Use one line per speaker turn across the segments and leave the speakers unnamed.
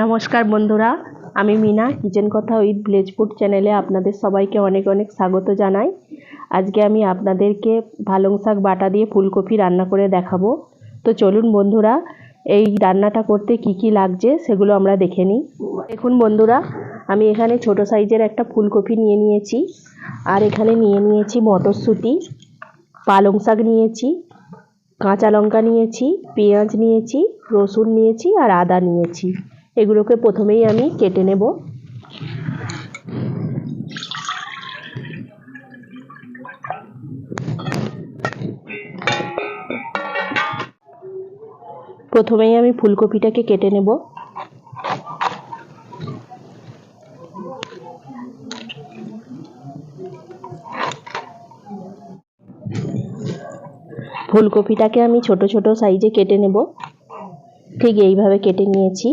নমস্কার বন্ধুরা, আমি মিনা, কিচেন কথা উইথ ফুড চ্যানেলে আপনাদের সবাইকে অনেক অনেক স্বাগত জানাই। আজকে আমি আপনাদেরকে পালং শাক, বাটা দিয়ে ফুলকপি রান্না করে দেখাবো। তো চলুন বন্ধুরা, এই রান্নাটা করতে কি কি লাগছে সেগুলো আমরা দেখে নিই। দেখুন বন্ধুরা, আমি এখানে ছোট সাইজের একটা ফুলকপি নিয়ে নিয়েছি, আর এখানে নিয়ে নিয়েছি মটরশুঁটি, পালং শাক নিয়েছি, কাঁচা লঙ্কা নিয়েছি, পেঁয়াজ নিয়েছি, রসুন নিয়েছি, আর আদা নিয়েছি। এগুলোকে প্রথমেই আমি কেটে নেব। প্রথমেই আমি ফুলকপিটাকে কেটে নেব। ফুলকপিটাকে আমি ছোট ছোট সাইজে কেটে নেব। ঠিক এইভাবে কেটে নিয়েছি।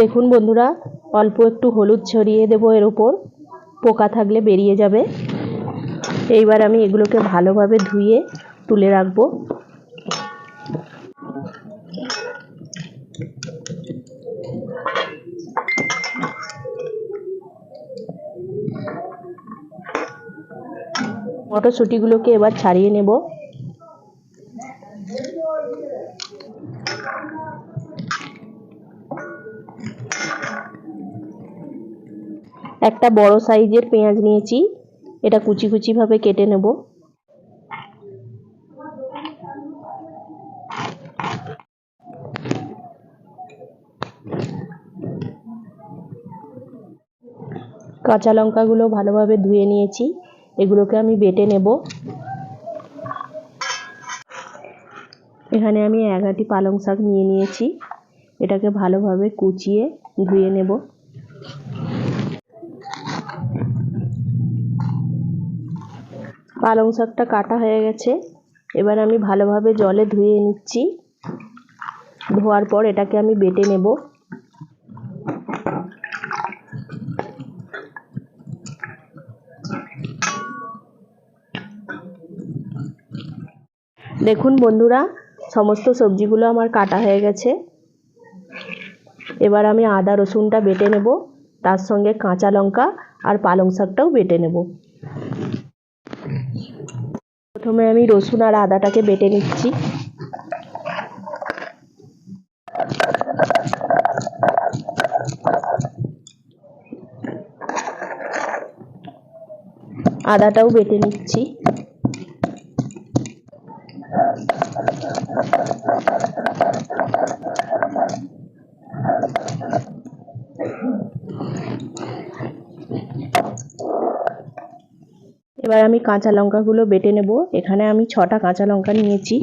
দেখুন বন্ধুরা, অল্প একটু হলুদ ছড়িয়ে দেবো এর ওপর পোকা থাকলে বেরিয়ে যাবে। এইবার আমি এগুলোকে ভালোভাবে ধুয়ে তুলে রাখব। মটরশুঁটিগুলোকে এবার ছাড়িয়ে নেব। একটা বড় সাইজের পেঁয়াজ নিয়েছি, এটা কুচি কুচি ভাবে কেটে নেব। কাঁচা লঙ্কাগুলো ভালোভাবে ধুয়ে নিয়েছি। এগুলোকে আমি বেটে নেব। এখানে আমি এক আটি পালং শাক নিয়ে নিয়েছি। এটাকে ভালোভাবে কুচিয়ে ধুয়ে নেব। পালং শাকটা কাটা হয়ে গেছে। এবার আমি ভালোভাবে জলে ধুয়ে নিচ্ছি। ধোয়ার পর এটাকে আমি বেটে নেব। দেখুন বন্ধুরা, সমস্ত সবজিগুলো আমার কাটা হয়ে গেছে। এবার আমি আদা রসুনটা বেটে নেব, তার সঙ্গে কাঁচা লঙ্কা আর পালং শাকটাও বেটে নেব। প্রথমে আমি রসুন আর আদাটাকে বেটে নিচ্ছি। আদাটাও বেটে নিচ্ছি। এবার আমি কাঁচা লঙ্কাগুলো বেটে নেব। এখানে আমি ছটা কাঁচা লঙ্কা নিয়েছি।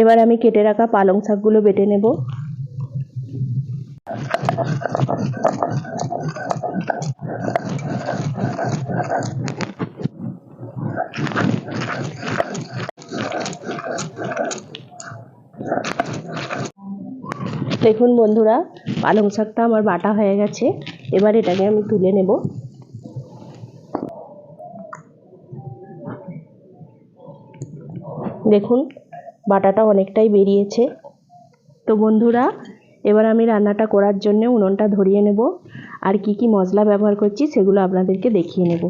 এবার আমি কেটে রাখা পালং শাকগুলো বেটে নেব। দেখুন বন্ধুরা, পালং শাকটা আমার বাটা হয়ে গেছে। এবার এটাকে আমি তুলে নেব। দেখুন, বাটাটা অনেকটাই বেরিয়েছে। তো বন্ধুরা, এবার আমি রান্নাটা করার জন্য উনুনটা ধরিয়ে নেব। আর কি কি মশলা ব্যবহার করছি সেগুলো আপনাদেরকে দেখিয়ে নেব।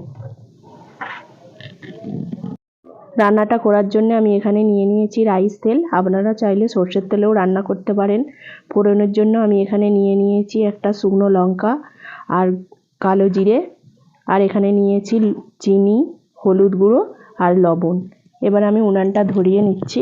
রান্নাটা করার জন্য আমি এখানে নিয়ে নিয়েছি রাইস তেল। আপনারা চাইলে সর্ষের তেলেও রান্না করতে পারেন। ফোড়নের জন্য আমি এখানে নিয়ে নিয়েছি একটা শুকনো লঙ্কা আর কালো জিরে। আর এখানে নিয়েছি চিনি, হলুদ গুঁড়ো আর লবণ। এবার আমি উনানটা ধরিয়ে নিচ্ছি।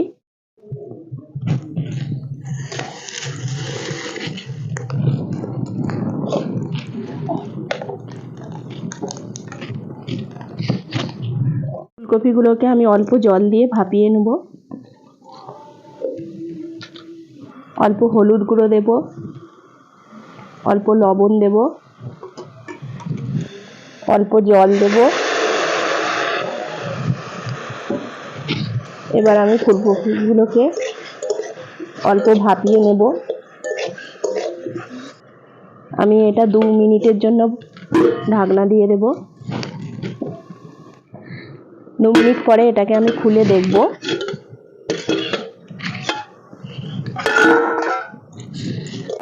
ফুলকপিগুলোকে আমি অল্প জল দিয়ে ভাপিয়ে নেব। অল্প হলুদ গুঁড়ো দেব। অল্প লবণ দেব। অল্প জল দেব। এবার আমি ফুলকপিগুলোকে অল্প ভাপিয়ে নেব। আমি এটা দু মিনিটের জন্য ঢাকনা দিয়ে দেব। দু মিনিট পরে এটাকে আমি খুলে দেখব।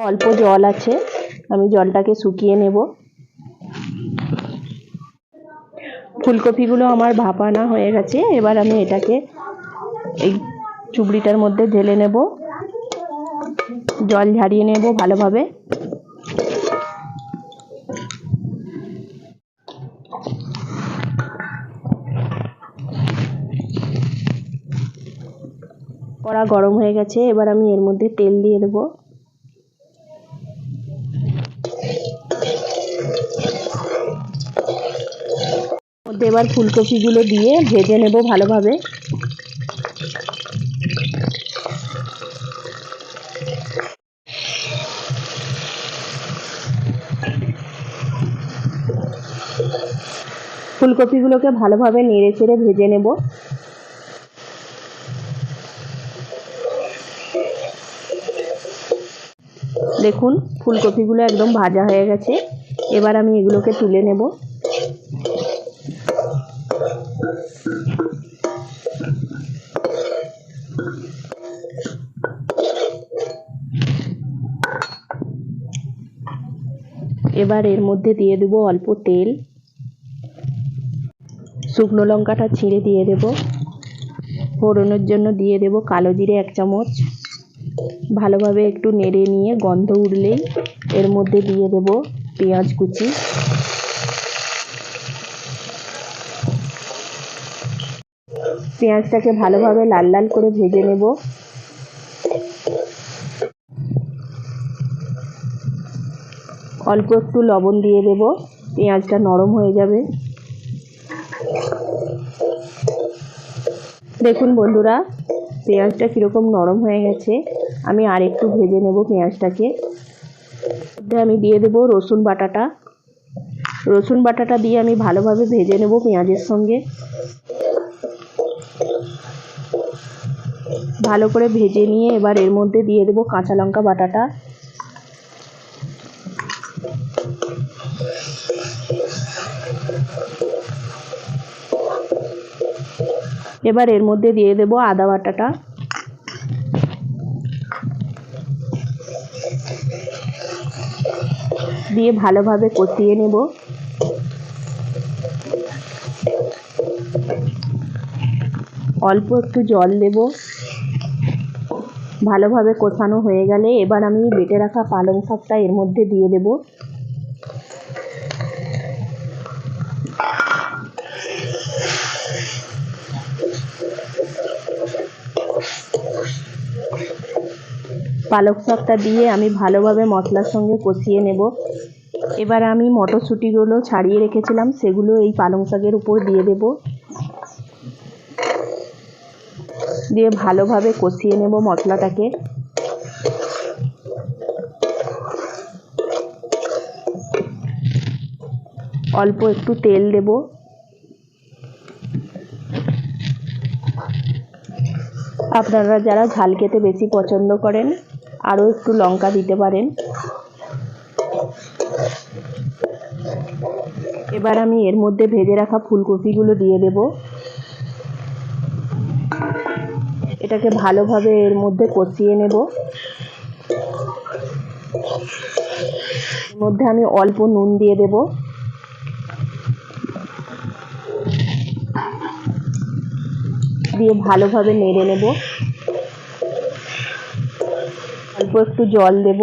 অল্প জল আছে, আমি জলটাকে শুকিয়ে নেব। ফুলকপিগুলো আমার ভাপানা হয়ে গেছে, এবার আমি এটাকে এই চুবড়িটার মধ্যে ঢেলে নেব। জল ঝারিয়ে নেব ভালোভাবে। গরম হয়ে গেছে, এবার আমি এর মধ্যে তেল দিয়ে দেবো। মধ্যে এবার ফুলকপিগুলো দিয়ে ভেজে নেব ভালোভাবে। ফুলকপিগুলোকে ভালোভাবে নেড়ে চেড়ে ভেজে নেব। দেখুন, ফুলকপিগুলো একদম ভাজা হয়ে গেছে। এবার আমি এগুলোকে তুলে নেব। এবার এর মধ্যে দিয়ে দেবো অল্প তেল। শুকনো লঙ্কাটা ছিঁড়ে দিয়ে দেব। ফোড়নের জন্য দিয়ে দেব কালো জিরে এক চামচ। ভালোভাবে একটু নেড়ে নিয়ে গন্ধ উঠলেই এর মধ্যে দিয়ে দেব পেঁয়াজ কুচি। পেঁয়াজটাকে ভালোভাবে লাল লাল করে ভেজে নেব। অল্প একটু লবণ দিয়ে দেব, পেঁয়াজটা নরম হয়ে যাবে। দেখুন বন্ধুরা, পেঁয়াজটা কীরকম নরম হয়ে গেছে। আমি আর একটু ভেজে নেব পেঁয়াজটাকে। আমি দিয়ে দেব রসুন বাটাটা। রসুন বাটাটা দিয়ে আমি ভালোভাবে ভেজে নেব পেঁয়াজের সঙ্গে। ভালো করে ভেজে নিয়ে এবার এর মধ্যে দিয়ে দেব কাঁচা লঙ্কা বাটাটা। এবার এর মধ্যে দিয়ে দেব আদা বাটাটা। দিয়ে ভালোভাবে কষিয়ে নেব। অল্প একটু জল দেব। ভালোভাবে কষানো হয়ে গেলে এবার আমি বেটে রাখা পালং শাকটা এর মধ্যে দিয়ে দেব। পালক শাকটা দিয়ে আমি ভালোভাবে মশলার সঙ্গে কষিয়ে নেব। এবার আমি মটরশুঁটিগুলো ছাড়িয়ে রেখেছিলাম, সেগুলো এই পালং শাকের উপর দিয়ে দেব। দিয়ে ভালোভাবে কষিয়ে নেব মশলাটাকে। অল্প একটু তেল দেব। আপনারা যারা ঝাল খেতে বেশি পছন্দ করেন আরও একটু লঙ্কা দিতে পারেন। এবার আমি এর মধ্যে ভেজে রাখা ফুলকপিগুলো দিয়ে দেব। এটাকে ভালোভাবে এর মধ্যে কষিয়ে নেব। এর মধ্যে আমি অল্প নুন দিয়ে দেব। দিয়ে ভালোভাবে নেড়ে নেব। অল্প একটু জল দেব।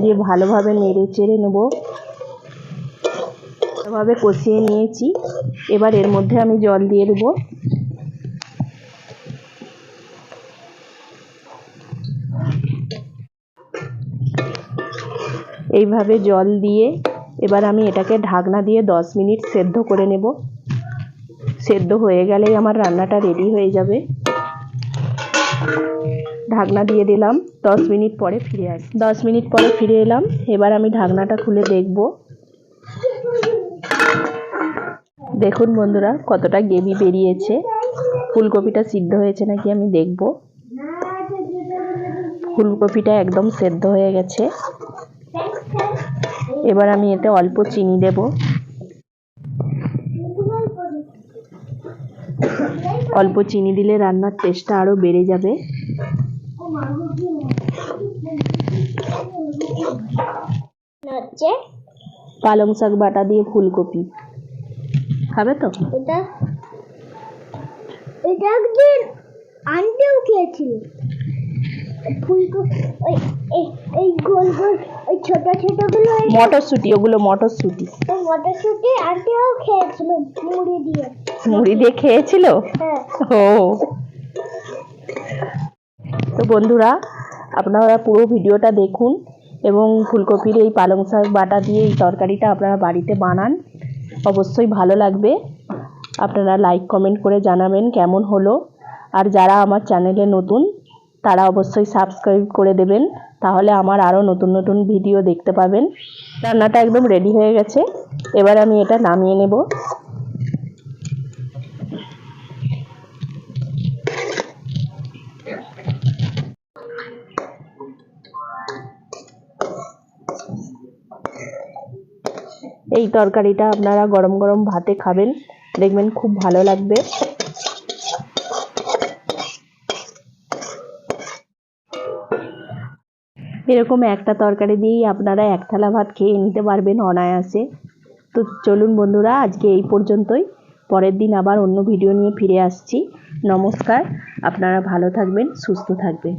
দিয়ে ভালোভাবে নেড়ে চেড়ে নেব। ভালোভাবে কষিয়ে নিয়েছি। এবার এর মধ্যে আমি জল দিয়ে দেবো। এইভাবে জল দিয়ে এবার আমি এটাকে ঢাকনা দিয়ে দশ মিনিট সেদ্ধ করে নেব। সেদ্ধ হয়ে গেলেই আমার রান্নাটা রেডি হয়ে যাবে। ঢাকনা দিয়ে দিলাম, দশ মিনিট পরে ফিরে আস, দশ মিনিট পরে ফিরে এলাম। এবার আমি ঢাকনাটা খুলে দেখব। দেখুন বন্ধুরা, কতটা গ্রেভি বেরিয়েছে। ফুলকপিটা সিদ্ধ হয়েছে নাকি আমি দেখব। ফুলকপিটা একদম সেদ্ধ হয়ে গেছে। এবার আমি এতে অল্প চিনি দেব। অল্প চিনি দিলে রান্নার টেস্টটা আরও বেড়ে যাবে। পালং শাক বাটা দিয়ে ফুলকপি। খাবে তো?
এটা এটা একদিন আন্টিও খেয়েছিল। ফুলকপি ওই এই এই গোল গোল ওই ছোট ছোটগুলো
মটরশুঁটি ওগুলো মটরশুঁটি।
মটরশুঁটি আন্টিও খেয়েছিল মুড়ি দিয়ে।
মুড়ি দিয়ে খেয়েছিল?
হ্যাঁ।
ও। তো বন্ধুরা আপনারা পুরো ভিডিওটা দেখুন এবং ফুলকপির এই পালং শাক বাটা দিয়ে এই তরকারিটা আপনারা বাড়িতে বানান। অবশ্যই ভালো লাগবে। আপনারা লাইক কমেন্ট করে জানাবেন কেমন হলো। আর যারা আমার চ্যানেলে নতুন তারা অবশ্যই সাবস্ক্রাইব করে দেবেন, তাহলে আমার আরও নতুন নতুন ভিডিও দেখতে পাবেন। রান্নাটা একদম রেডি হয়ে গেছে। এবার আমি এটা নামিয়ে নেব। এই তরকারিটা আপনারা গরম গরম ভাতে খাবেন, দেখবেন খুব ভালো লাগবে। এরকম একটা তরকারি দিয়েই আপনারা এক থালা ভাত খেয়ে নিতে পারবেন অনায়াসে। তো চলুন বন্ধুরা, আজকে এই পর্যন্তই। পরের দিন আবার অন্য ভিডিও নিয়ে ফিরে আসছি। নমস্কার, আপনারা ভালো থাকবেন, সুস্থ থাকবেন।